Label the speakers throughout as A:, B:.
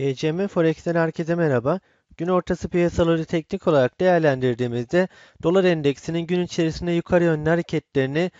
A: GCM Forex'ten herkese merhaba. Gün ortası piyasaları teknik olarak değerlendirdiğimizde dolar endeksinin gün içerisinde yukarı yönlü hareketlerini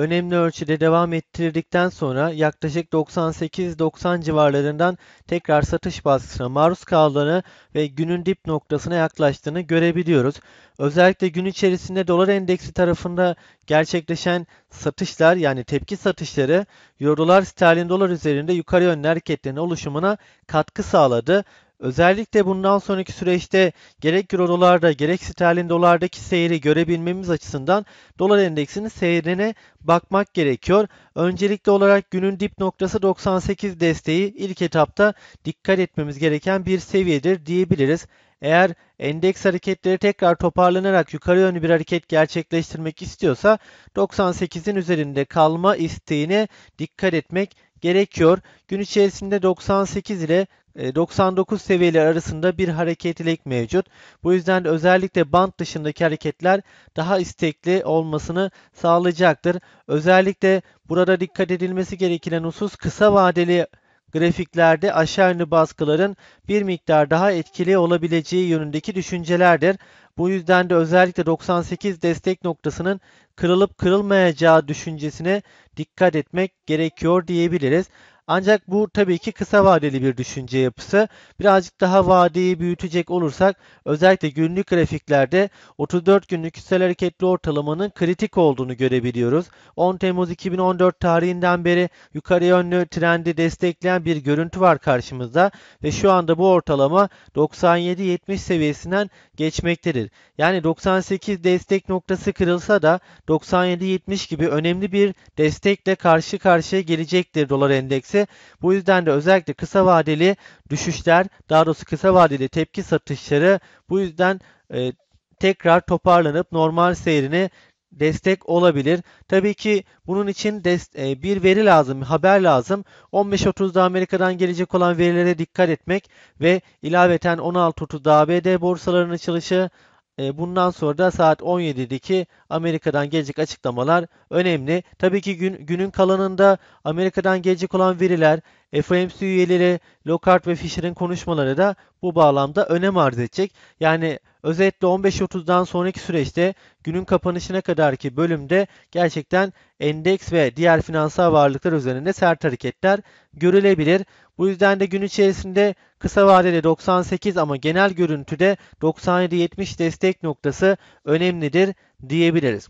A: önemli ölçüde devam ettirdikten sonra yaklaşık 98-90 civarlarından tekrar satış baskısına maruz kaldığını ve günün dip noktasına yaklaştığını görebiliyoruz. Özellikle gün içerisinde dolar endeksi tarafında gerçekleşen satışlar yani tepki satışları Euro dolar sterlin dolar üzerinde yukarı yönlü hareketlerin oluşumuna katkı sağladı. Özellikle bundan sonraki süreçte gerek euro dolarda gerek sterlin dolardaki seyri görebilmemiz açısından dolar endeksinin seyrine bakmak gerekiyor. Öncelikli olarak günün dip noktası 98 desteği ilk etapta dikkat etmemiz gereken bir seviyedir diyebiliriz. Eğer endeks hareketleri tekrar toparlanarak yukarı yönlü bir hareket gerçekleştirmek istiyorsa 98'in üzerinde kalma isteğine dikkat etmek gerekiyor. Gün içerisinde 98 ile 99 e, seviyeler arasında bir hareketlilik mevcut. Bu yüzden de özellikle band dışındaki hareketler daha istekli olmasını sağlayacaktır. Özellikle burada dikkat edilmesi gereken husus kısa vadeli grafiklerde aşağı yönlü baskıların bir miktar daha etkili olabileceği yönündeki düşüncelerdir. Bu yüzden de özellikle 98 destek noktasının kırılıp kırılmayacağı düşüncesine dikkat etmek gerekiyor diyebiliriz. Ancak bu tabii ki kısa vadeli bir düşünce yapısı. Birazcık daha vadeyi büyütecek olursak özellikle günlük grafiklerde 34 günlük küsel hareketli ortalamanın kritik olduğunu görebiliyoruz. 10 Temmuz 2014 tarihinden beri yukarı yönlü trendi destekleyen bir görüntü var karşımızda ve şu anda bu ortalama 97-70 seviyesinden geçmektedir. Yani 98 destek noktası kırılsa da 97-70 gibi önemli bir destekle karşı karşıya gelecektir dolar endeksi etkisi. Bu yüzden de özellikle kısa vadeli düşüşler, daha doğrusu kısa vadeli tepki satışları bu yüzden e, tekrar toparlanıp normal seyrini destek olabilir. Tabii ki bunun için e, bir veri lazım, haber lazım. 15.30'da Amerika'dan gelecek olan verilere dikkat etmek ve ilaveten 16.30'da ABD borsalarının açılışı, bundan sonra da saat 17'deki Amerika'dan gelecek açıklamalar önemli. Tabii ki gün, günün kalanında Amerika'dan gelecek olan veriler, FOMC üyeleri Lockhart ve Fisher'in konuşmaları da bu bağlamda önem arz edecek. Yani özetle 15.30'dan sonraki süreçte günün kapanışına kadarki bölümde gerçekten endeks ve diğer finansal varlıklar üzerinde sert hareketler görülebilir. Bu yüzden de gün içerisinde kısa vadede 98 ama genel görüntüde 97-70 destek noktası önemlidir diyebiliriz.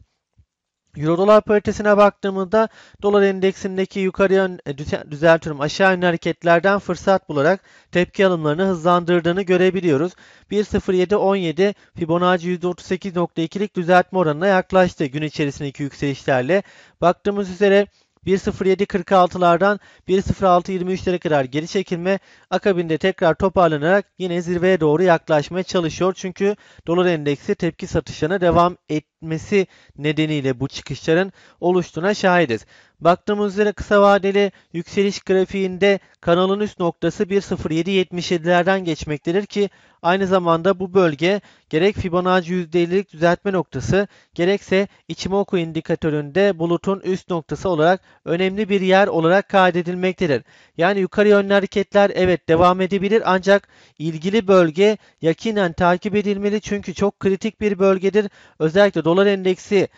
A: Euro dolar paritesine baktığımızda dolar endeksindeki yukarı yön e, düzeltiyorum aşağı yönlü hareketlerden fırsat bularak tepki alımlarını hızlandırdığını görebiliyoruz. 1.07.17 Fibonacci %38.2'lik düzeltme oranına yaklaştı gün içerisindeki yükselişlerle. Baktığımız üzere 1.07.46'lardan 1.06.23'lere kadar geri çekilme akabinde tekrar toparlanarak yine zirveye doğru yaklaşmaya çalışıyor. Çünkü dolar endeksi tepki satışlarına devam etmesi nedeniyle bu çıkışların oluştuğuna şahidiz. Baktığımız üzere kısa vadeli yükseliş grafiğinde kanalın üst noktası 1.0777'lerden geçmektedir ki aynı zamanda bu bölge gerek Fibonacci %50'lik düzeltme noktası gerekse Ichimoku indikatöründe bulutun üst noktası olarak önemli bir yer olarak kaydedilmektedir. Yani yukarı yönlü hareketler evet devam edebilir ancak ilgili bölge yakinen takip edilmeli çünkü çok kritik bir bölgedir. Özellikle dolar endeksi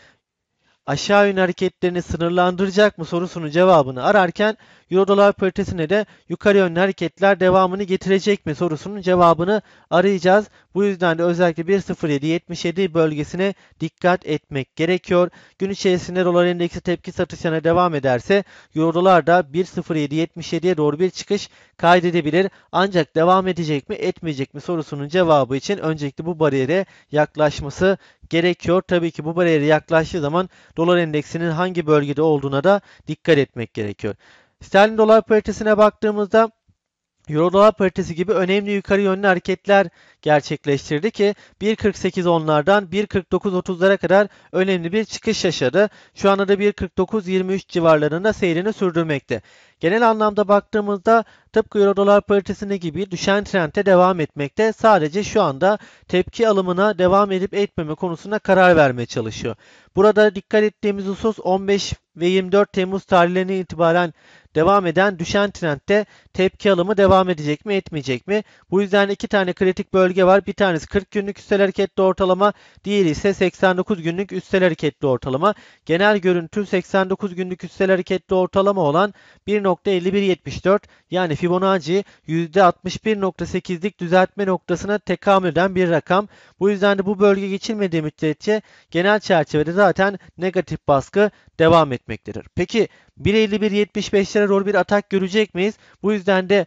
A: aşağı yönlü hareketlerini sınırlandıracak mı sorusunun cevabını ararken Euro dolar paritesine de yukarı yönlü hareketler devamını getirecek mi sorusunun cevabını arayacağız. Bu yüzden de özellikle 1.0777 bölgesine dikkat etmek gerekiyor. Gün içerisinde dolar endeksi tepki satışına devam ederse Euro dolar da 1.0777'ye doğru bir çıkış kaydedebilir. Ancak devam edecek mi etmeyecek mi sorusunun cevabı için öncelikle bu bariyere yaklaşması gerekiyor. Tabii ki bu bariyere yaklaştığı zaman dolar endeksinin hangi bölgede olduğuna da dikkat etmek gerekiyor. Sterlin dolar paritesine baktığımızda Euro dolar paritesi gibi önemli yukarı yönlü hareketler gerçekleştirdi ki 1.48.10'lardan 1.49.30'lara kadar önemli bir çıkış yaşadı. Şu anda da 1.49.23 civarlarında seyrini sürdürmekte. Genel anlamda baktığımızda tıpkı Euro dolar paritesinde gibi düşen trendte devam etmekte. Sadece şu anda tepki alımına devam edip etmeme konusunda karar vermeye çalışıyor. Burada dikkat ettiğimiz husus 15 ve 24 Temmuz tarihlerine itibaren devam eden düşen trendte tepki alımı devam edecek mi etmeyecek mi? Bu yüzden iki tane kritik bölge var. Bir tanesi 40 günlük üstel hareketli ortalama, diğeri ise 89 günlük üstel hareketli ortalama. Genel görüntü 89 günlük üstel hareketli ortalama olan 1.5174 yani Fibonacci %61.8'lik düzeltme noktasına tekamül eden bir rakam. Bu yüzden de bu bölge geçilmediği müddetçe genel çerçevede zaten negatif baskı devam etmektedir. Peki 1.51.75'lere doğru bir atak görecek miyiz? Bu yüzden de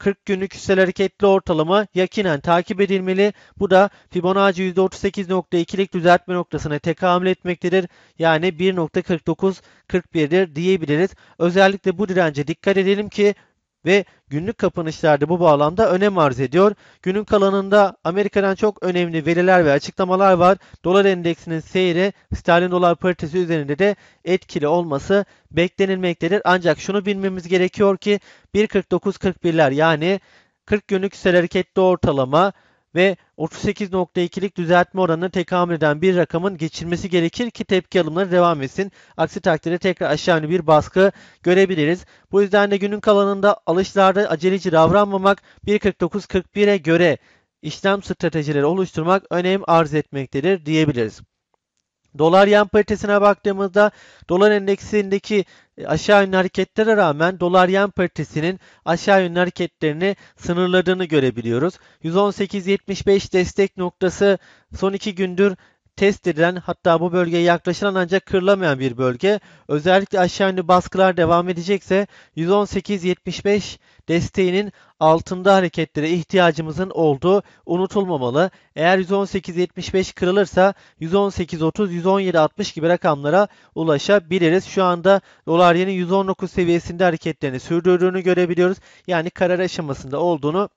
A: 40 günlük üstel hareketli ortalama yakinen takip edilmeli. Bu da Fibonacci %38.2'lik düzeltme noktasına tekamül etmektedir. Yani 1.4941'dir diyebiliriz. Özellikle bu dirence dikkat edelim ki ve günlük kapanışlarda bu bağlamda önem arz ediyor. Günün kalanında Amerika'dan çok önemli veriler ve açıklamalar var. Dolar endeksinin seyri sterlin dolar paritesi üzerinde de etkili olması beklenilmektedir. Ancak şunu bilmemiz gerekiyor ki 1.49-41'ler yani 40 günlük üstel hareketli ortalama ve 38.2'lik düzeltme oranını tekamül eden bir rakamın geçilmesi gerekir ki tepki alımları devam etsin. Aksi takdirde tekrar aşağı yönlü bir baskı görebiliriz. Bu yüzden de günün kalanında alışlarda aceleci davranmamak 1.49-41'e göre işlem stratejileri oluşturmak önem arz etmektedir diyebiliriz. Dolar yen paritesine baktığımızda dolar endeksindeki e, aşağı yönlü hareketlere rağmen dolar yen paritesinin aşağı yönlü hareketlerini sınırladığını görebiliyoruz. 118.75 destek noktası son iki gündür test edilen hatta bu bölgeye yaklaşılan ancak kırılamayan bir bölge. Özellikle aşağı yönlü baskılar devam edecekse 118.75 desteğinin altında hareketlere ihtiyacımızın olduğu unutulmamalı. Eğer 118.75 kırılırsa 118.30, 117.60 gibi rakamlara ulaşabiliriz. Şu anda dolar yeni 119 seviyesinde hareketlerini sürdürdüğünü görebiliyoruz. Yani karar aşamasında olduğunu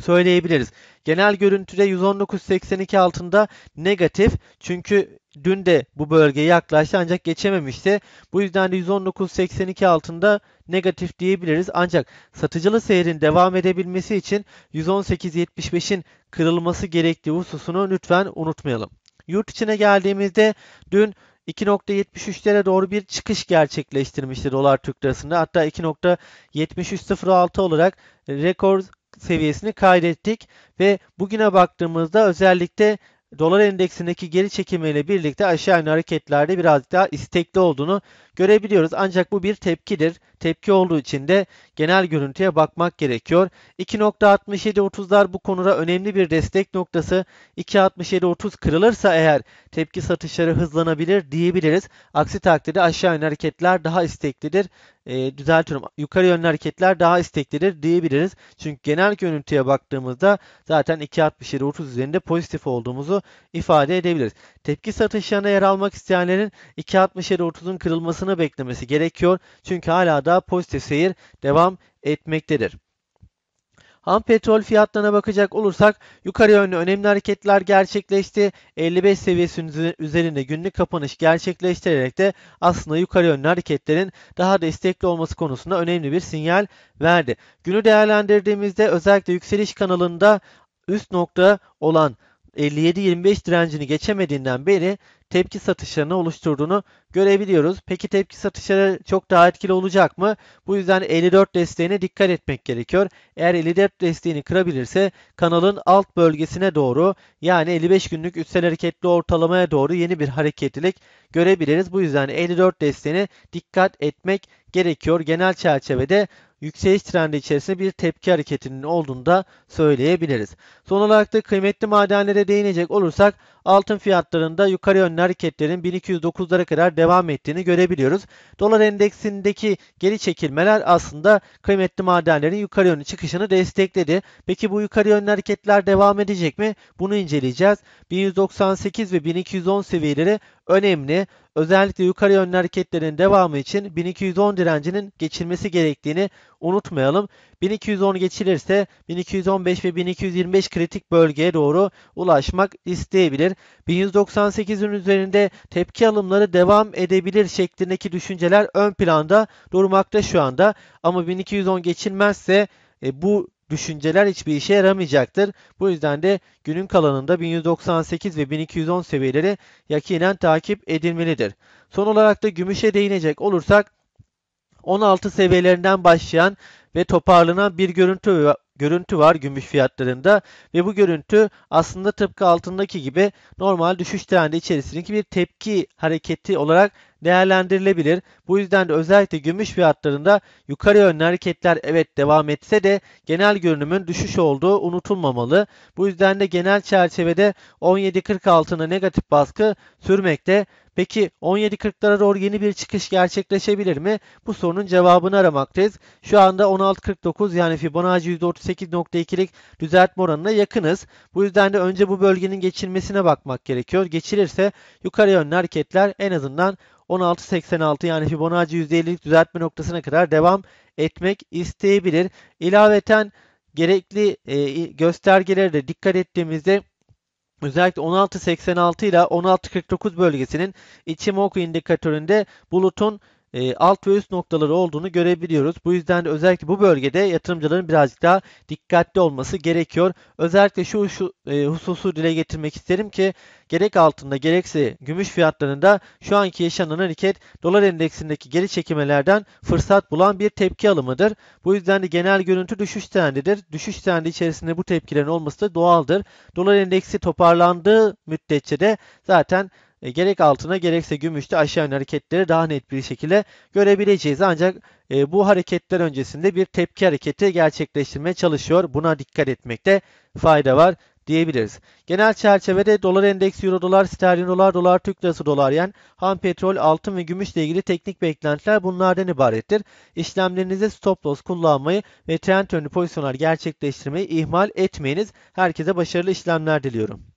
A: söyleyebiliriz. Genel görüntüde 119.82 altında negatif. Çünkü dün de bu bölgeye yaklaştı ancak geçememişti. Bu yüzden de 119.82 altında negatif diyebiliriz. Ancak satıcılı seyrin devam edebilmesi için 118.75'in kırılması gerektiği hususunu lütfen unutmayalım. Yurt içine geldiğimizde dün 2.73'lere doğru bir çıkış gerçekleştirmişti dolar Türk lirasında. Hatta 2.7306 olarak rekor seviyesini kaydettik ve bugüne baktığımızda özellikle dolar endeksindeki geri çekilmeyle birlikte aşağı yönlü hareketlerde biraz daha istekli olduğunu görebiliyoruz. Ancak bu bir tepkidir. Tepki olduğu için de genel görüntüye bakmak gerekiyor. 2.67.30'lar bu konuda önemli bir destek noktası. 2.67.30 kırılırsa eğer tepki satışları hızlanabilir diyebiliriz. Aksi takdirde aşağı yönlü hareketler daha isteklidir. E, düzeltiyorum. Yukarı yönlü hareketler daha isteklidir diyebiliriz. Çünkü genel görüntüye baktığımızda zaten 2.67.30 üzerinde pozitif olduğumuzu ifade edebiliriz. Tepki satışlarına yer almak isteyenlerin 2.67.30'un kırılmasını beklemesi gerekiyor. Çünkü hala da pozitif seyir devam etmektedir. Ham petrol fiyatlarına bakacak olursak yukarı yönlü önemli hareketler gerçekleşti. 55 seviyesinin üzerinde günlük kapanış gerçekleştirerek de aslında yukarı yönlü hareketlerin daha destekli olması konusunda önemli bir sinyal verdi. Günü değerlendirdiğimizde özellikle yükseliş kanalında üst nokta olan 57-25 direncini geçemediğinden beri tepki satışlarını oluşturduğunu görebiliyoruz. Peki tepki satışları çok daha etkili olacak mı? Bu yüzden 54 desteğine dikkat etmek gerekiyor. Eğer 54 desteğini kırabilirse kanalın alt bölgesine doğru yani 55 günlük üstel hareketli ortalamaya doğru yeni bir hareketlilik görebiliriz. Bu yüzden 54 desteğine dikkat etmek gerekiyor. Genel çerçevede yükseliş trendi içerisinde bir tepki hareketinin olduğunu da söyleyebiliriz. Son olarak da kıymetli madenlere değinecek olursak altın fiyatlarında yukarı yönlü hareketlerin 1209'lara kadar devam ettiğini görebiliyoruz. Dolar endeksindeki geri çekilmeler aslında kıymetli madenlerin yukarı yönlü çıkışını destekledi. Peki bu yukarı yönlü hareketler devam edecek mi? Bunu inceleyeceğiz. 1198 ve 1210 seviyeleri önemli. Özellikle yukarı yönlü hareketlerin devamı için 1210 direncinin geçilmesi gerektiğini unutmayalım. 1210 geçilirse 1215 ve 1225 kritik bölgeye doğru ulaşmak isteyebilir. 1198'in üzerinde tepki alımları devam edebilir şeklindeki düşünceler ön planda durmakta şu anda. Ama 1210 geçilmezse e, bu düşünceler hiçbir işe yaramayacaktır. Bu yüzden de günün kalanında 1198 ve 1210 seviyeleri yakinen takip edilmelidir. Son olarak da gümüşe değinecek olursak 16 seviyelerinden başlayan ve toparlanan bir görüntü görüntü var gümüş fiyatlarında ve bu görüntü aslında tıpkı altındaki gibi normal düşüş trendi içerisindeki bir tepki hareketi olarak değerlendirilebilir. Bu yüzden de özellikle gümüş fiyatlarında yukarı yönlü hareketler evet devam etse de genel görünümün düşüş olduğu unutulmamalı. Bu yüzden de genel çerçevede 17.40 altına negatif baskı sürmekte. Peki 17.40'lara doğru yeni bir çıkış gerçekleşebilir mi? Bu sorunun cevabını aramaktayız. Şu anda 16.49 yani Fibonacci %38.2'lik düzeltme oranına yakınız. Bu yüzden de önce bu bölgenin geçilmesine bakmak gerekiyor. Geçilirse yukarı yönlü hareketler en azından 16.86 yani Fibonacci %50'lik düzeltme noktasına kadar devam etmek isteyebilir. İlaveten gerekli e, göstergelere de dikkat ettiğimizde Özellikle 16.86 ile 16.49 bölgesinin Ichimoku indikatöründe bulutun e, alt ve üst noktaları olduğunu görebiliyoruz. Bu yüzden de özellikle bu bölgede yatırımcıların birazcık daha dikkatli olması gerekiyor. Özellikle şu, şu e, hususu dile getirmek isterim ki gerek altında gerekse gümüş fiyatlarında şu anki yaşanan hareket dolar endeksindeki geri çekimelerden fırsat bulan bir tepki alımıdır. Bu yüzden de genel görüntü düşüş trendidir. Düşüş trendi içerisinde bu tepkilerin olması da doğaldır. Dolar endeksi toparlandığı müddetçe de zaten e, gerek altına gerekse gümüşte aşağı yönlü hareketleri daha net bir şekilde görebileceğiz. Ancak e, bu hareketler öncesinde bir tepki hareketi gerçekleştirmeye çalışıyor. Buna dikkat etmekte fayda var diyebiliriz. Genel çerçevede dolar endeks, euro dolar, sterlin dolar, dolar, Türk lirası, dolar yen, ham petrol, altın ve gümüşle ilgili teknik beklentiler bunlardan ibarettir. İşlemlerinizde stop loss kullanmayı ve trend yönlü pozisyonlar gerçekleştirmeyi ihmal etmeyiniz. Herkese başarılı işlemler diliyorum.